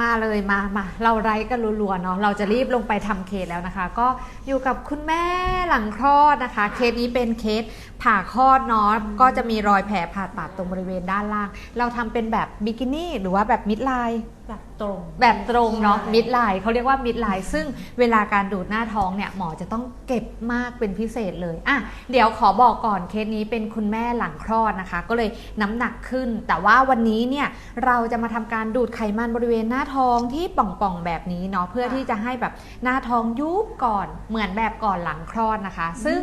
มาเลยมามาเราไร้กันรัวๆเนาะเราจะรีบลงไปทำเคสแล้วนะคะ ก็อยู่กับคุณแม่หลังคลอดนะคะ เคสนี้เป็นเคสผ่าคลอดเนาะก็จะมีรอยแผลผ่าตัดตรงบริเวณด้านล่าง เราทำเป็นแบบบิกินี่หรือว่าแบบมิดไลน์ แบบตรงแบบตรงเนาะใช่มิดไลน์เขาเรียกว่ามิดไลน์ซึ่งเวลาการดูดหน้าท้องเนี่ยหมอจะต้องเก็บมากเป็นพิเศษเลยอะเดี๋ยวขอบอกก่อนเคสนี้เป็นคุณแม่หลังคลอดนะคะ ก็เลยน้ำหนักขึ้น แต่ว่าวันนี้เนี่ยเราจะมาทำการดูดไขมันบริเวณหน้าท้องที่ป่องๆแบบนี้เนาะเพื่อที่จะให้แบบหน้าท้องยุบก่อนเหมือนแบบก่อนหลังคลอดนะคะ ซึ่ง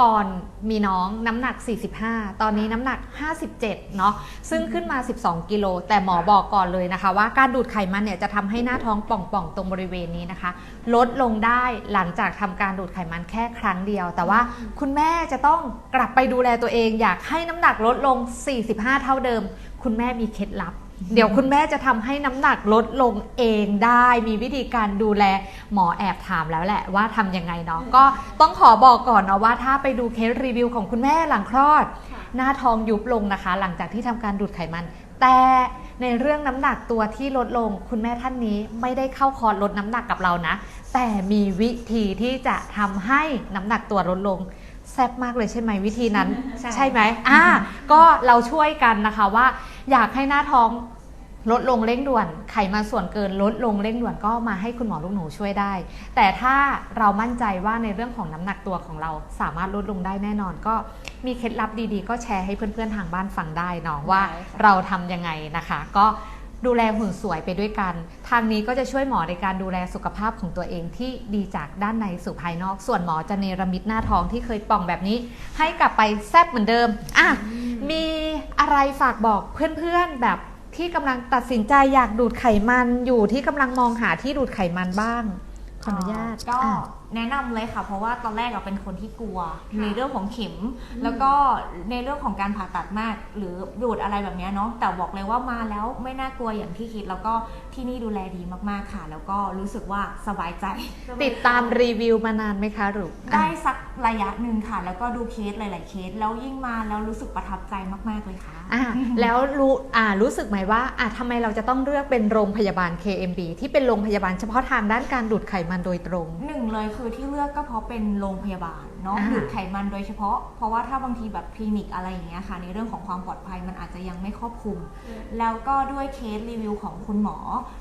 ก่อนมีน้องน้ำหนัก 45 ตอนนี้น้ำหนัก 57เนาะซึ่งขึ้นมา 12 กิโลแต่หมอบอกก่อนเลยนะคะ ว่าการดูดไขมันเนี่ยจะทำให้หน้าท้องป่องๆตรงบริเวณนี้นะคะ ลดลงได้หลังจากทำการดูดไขมันแค่ครั้งเดียว แต่ว่าคุณแม่จะต้องกลับไปดูแลตัวเอง อยากให้น้ำหนักลดลง 45 เท่าเดิม คุณแม่มีเคล็ดลับเดี๋ยวคุณแม่จะทำให้น้ำหนักลดลงเองได้ มีวิธีการดูแลหมอแอบถามแล้วแหละว่าทำยังไงเนาะก็ต้องขอบอกก่อนเนาะว่าถ้าไปดูเคสรีวิวของคุณแม่หลังคลอดค่ะหน้าท้องยุบลงนะคะ หลังจากที่ทำการดูดไขมัน แต่ ในเรื่องน้ำหนักตัวที่ลดลง คุณแม่ท่านนี้ไม่ได้เข้าคอร์สลดน้ำหนักกับเรานะ แต่มีวิธีที่จะทำให้น้ำหนักตัวลดลงแซ่บมากเลยใช่ไหมวิธีนั้น ใช่ไหมอ่าก็เราช่วยกันนะคะว่า อยากให้หน้าท้อง ลดลงเร่งด่วน ไขมันส่วนเกินลดลงเร่งด่วนก็มาให้คุณหมอลูกหนูช่วยได้ แต่ถ้าเรามั่นใจว่าในเรื่องของน้ำหนักตัวของเราสามารถลดลงได้แน่นอนก็มีเคล็ดลับดีๆ ก็แชร์ให้เพื่อนๆทางบ้านฟังได้เนาะว่าได้ค่ะเราทำยังไงนะคะ ก็ดูแลหุ่นสวยไปด้วยกัน ทางนี้ก็จะช่วยหมอในการดูแลสุขภาพของตัวเองที่ดีจากด้านในสู่ภายนอก ส่วนหมอจะเนรมิตหน้าท้องที่เคยป่องแบบนี้ ให้กลับไปแซบเหมือนเดิม อะ มีอะไรฝากบอกเพื่อนๆแบบ ที่กำลังตัดสินใจอยากดูดไขมันอยู่ที่กำลังมองหาที่ดูดไขมันบ้าง ขออนุญาตก็อะ แนะนำเลยค่ะ เพราะว่าตอนแรกเราเป็นคนที่กลัวในเรื่องของเข็ม แล้วก็ในเรื่องของการผ่าตัดมาก หรือดูดอะไรแบบเนี้ยเนาะแต่บอกเลยว่ามาแล้วไม่น่ากลัวอย่างที่คิด แล้วก็ที่นี่ดูแลดีมากๆค่ะ แล้วก็รู้สึกว่าสบายใจ ติดตามรีวิวมานานไหมคะหรืออะ ได้สัก ระยะหนึ่งค่ะ แล้วก็ดูเคสหลาย ๆ เคส แล้วยิ่งมาแล้วรู้สึกประทับใจมาก ๆ เลยค่ะอะแล้วรู้อ่ารู้สึกไหมว่าอะทำไมเราจะต้องเลือกเป็นโรงพยาบาล KMB ที่เป็นโรงพยาบาลเฉพาะทางด้านการดูดไขมันโดยตรง หนึ่งเลยคือที่เลือกก็เพราะเป็นโรงพยาบาลเนาะอ่า ดูดไขมันโดยเฉพาะ เพราะว่าถ้าบางทีแบบคลินิกอะไรอย่างเงี้ยค่ะ ในเรื่องของความปลอดภัยมันอาจจะยังไม่ครอบคลุม แล้วก็ด้วยเคสรีวิวของคุณหมอ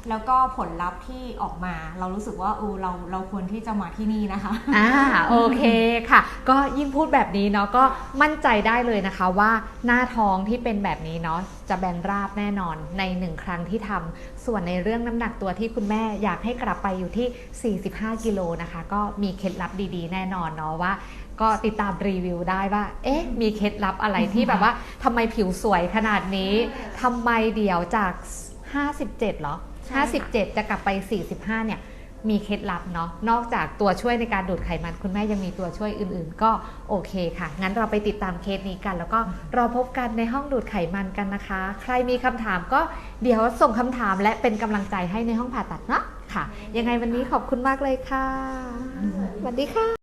แล้วก็ผลลัพธ์ที่ออกมา เรารู้สึกว่าเออเราเราควรที่จะมาที่นี่นะคะ อ่าโอเคค่ะก็ยิ่งพูดแบบนี้เนาะก็มั่นใจได้เลยนะคะว่าหน้าท้องที่เป็นแบบนี้เนาะจะแบนราบแน่นอนในหนึ่งครั้งที่ทำส่วนในเรื่องน้ำหนักตัวที่คุณแม่อยากให้กลับไปอยู่ที่ 45 กิโลนะคะ ก็มีเคล็ดลับดีๆ แน่นอนเนาะว่าก็ติดตามรีวิวได้ว่า เอ๊ะ มีเคล็ดลับอะไรที่แบบว่าทำไมผิวสวยขนาดนี้ทำไมเดี๋ยวจาก 57เหรอ 57 จะกลับไป 45 เนี่ย มีเคล็ดลับเนาะนอกจากตัวช่วยในการดูดไขมัน คุณแม่ยังมีตัวช่วยอื่นๆ ก็โอเคค่ะ งั้นเราไปติดตามเคสนี้กัน แล้วก็รอพบกันในห้องดูดไขมันกันนะคะ ใครมีคำถามก็เดี๋ยวส่งคำถามและเป็นกำลังใจให้ในห้องผ่าตัดเนาะค่ะ ยังไงวันนี้ขอบคุณมากเลยค่ะสวัสดีค่ะ